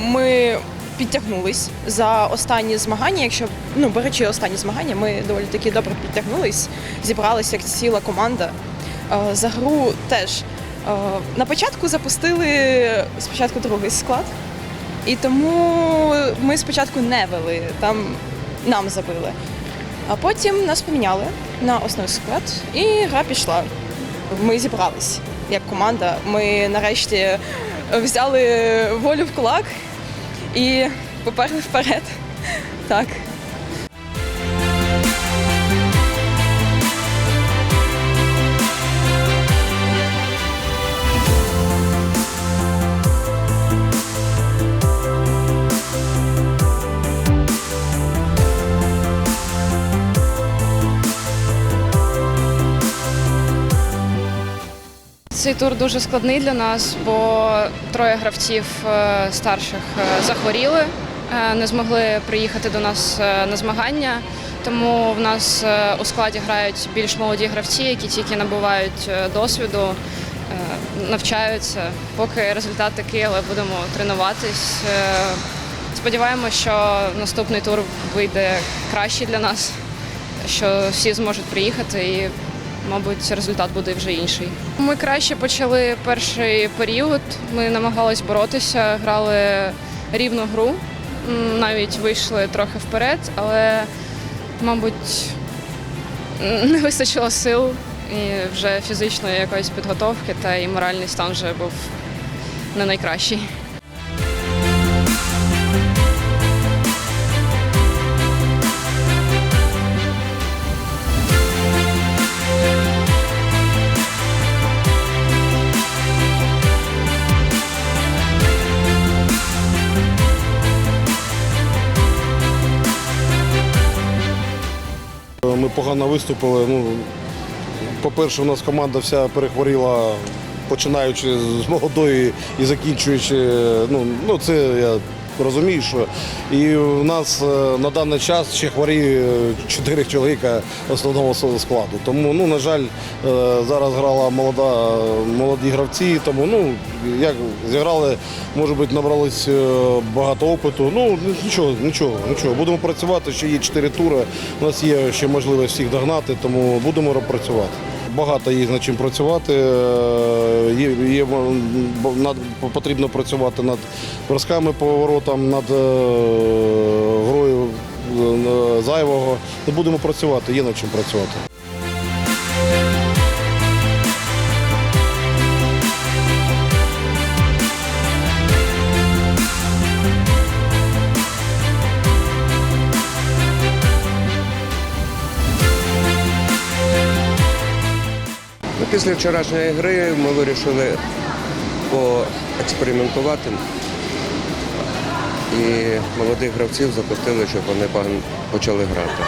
ми підтягнулись за останні змагання. Якщо ну беручи останні змагання, ми доволі таки добре підтягнулись, зібралися як ціла команда. Е, За гру теж е, на початку запустили спочатку другий склад, і тому ми спочатку не вели, там нам забили. А потім нас поміняли на основний склад, і гра пішла. Ми зібрались як команда. Ми нарешті взяли волю в кулак і поперли вперед. Так. Цей тур дуже складний для нас, бо троє гравців е, старших е, захворіли, е, не змогли приїхати до нас на змагання. Тому в нас у складі грають більш молоді гравці, які тільки набувають досвіду, навчаються. Поки результат такий, але будемо тренуватись. Сподіваємося, що наступний тур вийде кращий для нас, що всі зможуть приїхати і мабуть, результат буде вже інший. Ми краще почали перший період. Ми намагалися боротися, грали рівну гру, навіть вийшли трохи вперед, але, мабуть, не вистачило сил і вже фізичної якоїсь підготовки, та і моральний стан вже був не найкращий. Ми погано виступили. Ну, по-перше, у нас команда вся перехворіла, починаючи з молодої і закінчуючи. Ну, ну це я розумію, що і у нас е, на даний час ще хворіє чотири чоловіка основного складу. Тому, ну, на жаль, е, зараз грала молода, молоді гравці, тому ну, як зіграли, може бути, набрались е, багато опиту. Ну, нічого, нічого, нічого. Будемо працювати, ще є чотири тури. У нас є ще можливість всіх догнати, тому будемо працювати. Багато є над чим працювати. е, Є, є, над, потрібно працювати над бросками поворотом, над е, грою е, зайвого. Будемо працювати, є над чим працювати. Після вчорашньої гри ми вирішили поекспериментувати і молодих гравців запустили, щоб вони почали грати.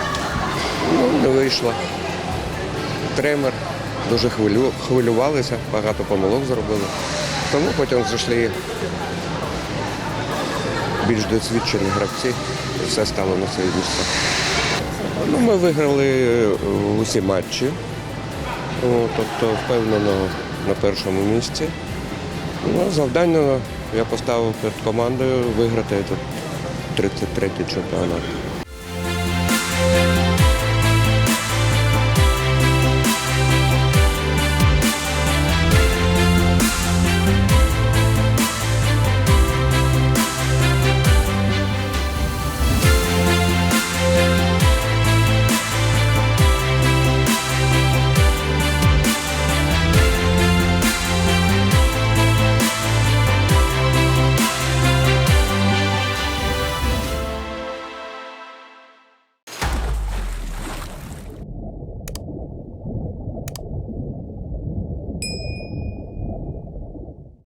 Ну, не вийшло. Тренер дуже хвилю, хвилювалися, багато помилок зробили. Тому потім зайшли більш досвідчені гравці і все стало на свої місця. Ну, ми виграли е, усі матчі. О, Тобто впевнено на першому місці. Ну, завдання я поставив перед командою виграти тут 33-й чемпіонат.